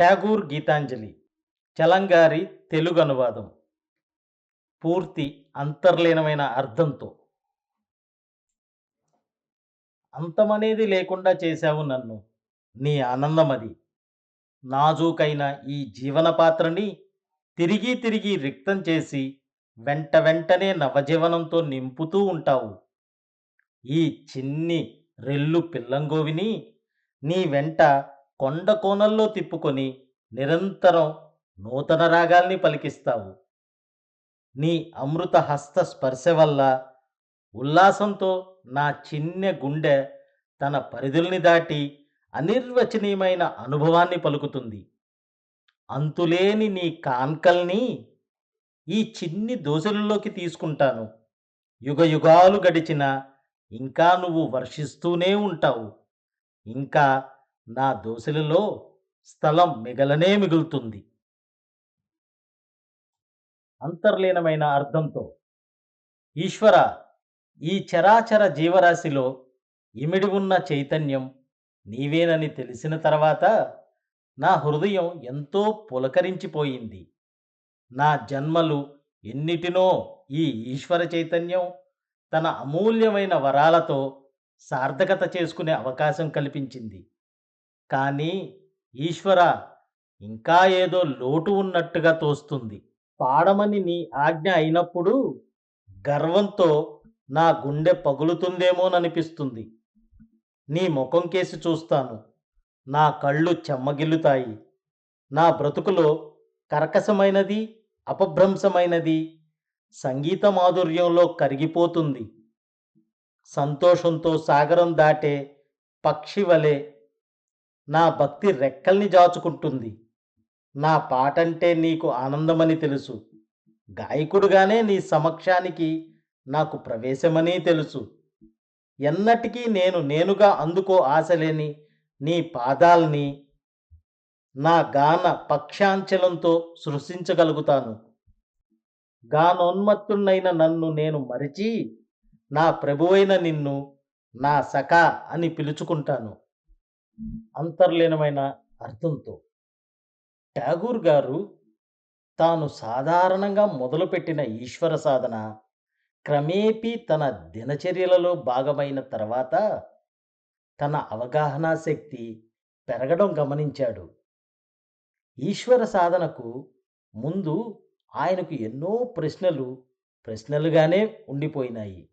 ఠాగూర్ గీతాంజలి చలంగారి తెలుగు అనువాదం. పూర్తి అంతర్లీనమైన అర్థంతో. అంతమనేది లేకుండా చేశావు నన్ను. నీ ఆనందమది. నాజూకైన ఈ జీవన పాత్రని తిరిగి తిరిగి రిక్తం చేసి వెంట వెంటనే నవజీవనంతో నింపుతూ ఉంటావు. ఈ చిన్ని రెల్లు పిల్లంగోవిని నీ వెంట కొండ కోణల్లో తిప్పుకొని నిరంతరం నూతన రాగాల్ని పలికిస్తావు. నీ అమృత హస్త స్పర్శ వల్ల ఉల్లాసంతో నా చిన్న గుండె తన పరిధుల్ని దాటి అనిర్వచనీయమైన అనుభవాన్ని పలుకుతుంది. అంతులేని నీ కాన్కల్ని ఈ చిన్ని దోశలలోకి తీసుకుంటాను. యుగ యుగాలు గడిచిన ఇంకా నువ్వు వర్షిస్తూనే ఉంటావు. ఇంకా నా దోశలలో స్థలం మిగలనే మిగులుతుంది. అంతర్లీనమైన అర్థంతో ఈశ్వర ఈ చరాచర జీవరాశిలో ఇమిడి ఉన్న చైతన్యం నీవేనని తెలిసిన తర్వాత నా హృదయం ఎంతో పులకరించిపోయింది. నా జన్మలు ఎన్నిటినో ఈ ఈశ్వర చైతన్యం తన అమూల్యమైన వరాలతో సార్థకత చేసుకునే అవకాశం కల్పించింది. కానీ ఈశ్వర ఇంకా ఏదో లోటు ఉన్నట్టుగా తోస్తుంది. పాడమని నీ ఆజ్ఞ అయినప్పుడు గర్వంతో నా గుండె పగులుతుందేమోననిపిస్తుంది. నీ ముఖం కేసి చూస్తాను. నా కళ్ళు చెమ్మగిల్లుతాయి. నా బ్రతుకులో కర్కశమైనది అపభ్రంశమైనది సంగీత మాధుర్యంలో కరిగిపోతుంది. సంతోషంతో సాగరం దాటే పక్షి వలె నా భక్తి రెక్కల్ని జాచుకుంటుంది. నా పాటంటే నీకు ఆనందమని తెలుసు. గాయకుడుగానే నీ సమక్షానికి నాకు ప్రవేశమని తెలుసు. ఎన్నటికీ నేను నేనుగా అందుకో ఆశలేని నీ పాదాల్ని నా గాన పక్షాంచలంతో సృష్టించగలుగుతాను. గానోన్మత్తున్నైన నన్ను నేను మరిచి నా ప్రభువైన నిన్ను నా సఖా అని పిలుచుకుంటాను. అంతర్లీనమైన అర్థంతో. ఠాగూర్ గారు తాను సాధారణంగా మొదలుపెట్టిన ఈశ్వర సాధన క్రమేపీ తన దినచర్యలలో భాగమైన తర్వాత తన అవగాహన శక్తి పెరగడం గమనించాడు. ఈశ్వర సాధనకు ముందు ఆయనకు ఎన్నో ప్రశ్నలు ప్రశ్నలుగానే ఉండిపోయినాయి.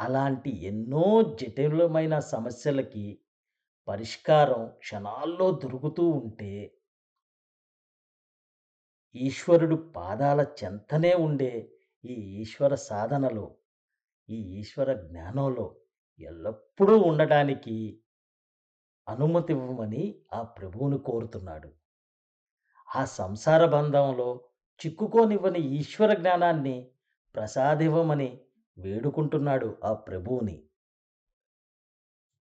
అలాంటి ఎన్నో జటిలమైన సమస్యలకి పరిష్కారం క్షణాల్లో దొరుకుతూ ఉంటే ఈశ్వరుడు పాదాల చెంతనే ఉండే ఈ ఈశ్వర సాధనలో ఈ ఈశ్వర జ్ఞానంలో ఎల్లప్పుడూ ఉండటానికి అనుమతి ఇవ్వమని ఆ ప్రభువుని కోరుతున్నాడు. ఆ సంసార బంధంలో చిక్కుకోనివ్వని ఈశ్వర జ్ఞానాన్ని ప్రసాదివ్వమని వేడుకుంటున్నాడు ఆ ప్రభువుని.